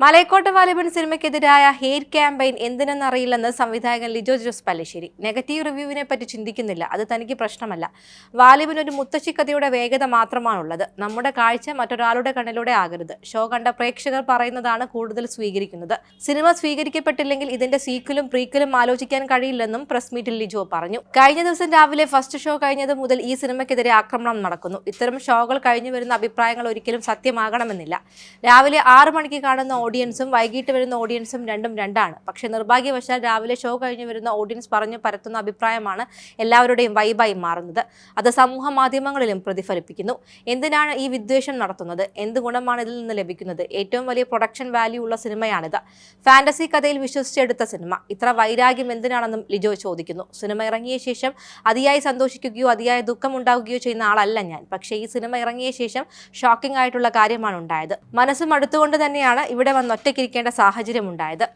മലയക്കോട്ട വാലിബൻ സിനിമയ്ക്കെതിരായ hate campaign എന്തിനെന്നറിയില്ലെന്ന് സംവിധായകൻ ലിജോ ജോസ് പല്ലിശ്ശേരി. നെഗറ്റീവ് റിവ്യൂവിനെ പറ്റി ചിന്തിക്കുന്നില്ല. അത് തനിക്ക് പ്രശ്നമല്ല. വാലിബൻ ഒരു മുത്തശ്ശി കഥയുടെ വേഗത മാത്രമാണുള്ളത്. നമ്മുടെ കാഴ്ച മറ്റൊരാളുടെ കണ്ണിലൂടെ ആകരുത്. ഷോ കണ്ട പ്രേക്ഷകർ പറയുന്നതാണ് കൂടുതൽ സ്വീകരിക്കുന്നത്. സിനിമ സ്വീകരിക്കപ്പെട്ടില്ലെങ്കിൽ ഇതിന്റെ സീക്വലും പ്രീക്വലും ആലോചിക്കാൻ കഴിയില്ലെന്നും പ്രസ് മീറ്റിൽ ലിജോ പറഞ്ഞു. കഴിഞ്ഞ ദിവസം രാവിലെ ഫസ്റ്റ് ഷോ കഴിഞ്ഞത് മുതൽ ഈ സിനിമയ്ക്കെതിരെ ആക്രമണം നടക്കുന്നു. ഇത്തരം ഷോകൾ കഴിഞ്ഞു വരുന്ന അഭിപ്രായങ്ങൾ ഒരിക്കലും സത്യമാകണമെന്നില്ല. രാവിലെ ആറു മണിക്ക് കാണുന്ന ഓഡിയൻസും വൈകിട്ട് വരുന്ന ഓഡിയൻസും രണ്ടും രണ്ടാണ്. പക്ഷേ നിർഭാഗ്യവശാൽ രാവിലെ ഷോ കഴിഞ്ഞ് വരുന്ന ഓഡിയൻസ് പറഞ്ഞു പരത്തുന്ന അഭിപ്രായമാണ് എല്ലാവരുടെയും വൈബായി മാറുന്നത്. അത് സമൂഹ മാധ്യമങ്ങളിലും പ്രതിഫലിപ്പിക്കുന്നു. എന്തിനാണ് ഈ വിദ്വേഷം നടത്തുന്നത്? എന്ത് ഗുണമാണ് ഇതിൽ നിന്ന് ലഭിക്കുന്നത്? ഏറ്റവും വലിയ പ്രൊഡക്ഷൻ വാല്യൂ ഉള്ള സിനിമയാണിത്. ഫാന്റസി കഥയിൽ വിശ്വസിച്ചെടുത്ത സിനിമ. ഇത്ര വൈരാഗ്യം എന്തിനാണെന്നും ലിജോ ചോദിക്കുന്നു. സിനിമ ഇറങ്ങിയ ശേഷം അതിയായി സന്തോഷിക്കുകയോ അതിയായ ദുഃഖം ഉണ്ടാവുകയോ ചെയ്യുന്ന ആളല്ല ഞാൻ. പക്ഷേ ഈ സിനിമ ഇറങ്ങിയ ശേഷം ഷോക്കിംഗ് ആയിട്ടുള്ള കാര്യമാണ് ഉണ്ടായത്. മനസ്സും അടുത്തുകൊണ്ട് തന്നെയാണ് ഇവിടെ വന്ന് ഒറ്റയ്ക്കിരിക്കേണ്ട സാഹചര്യം ഉണ്ടായത്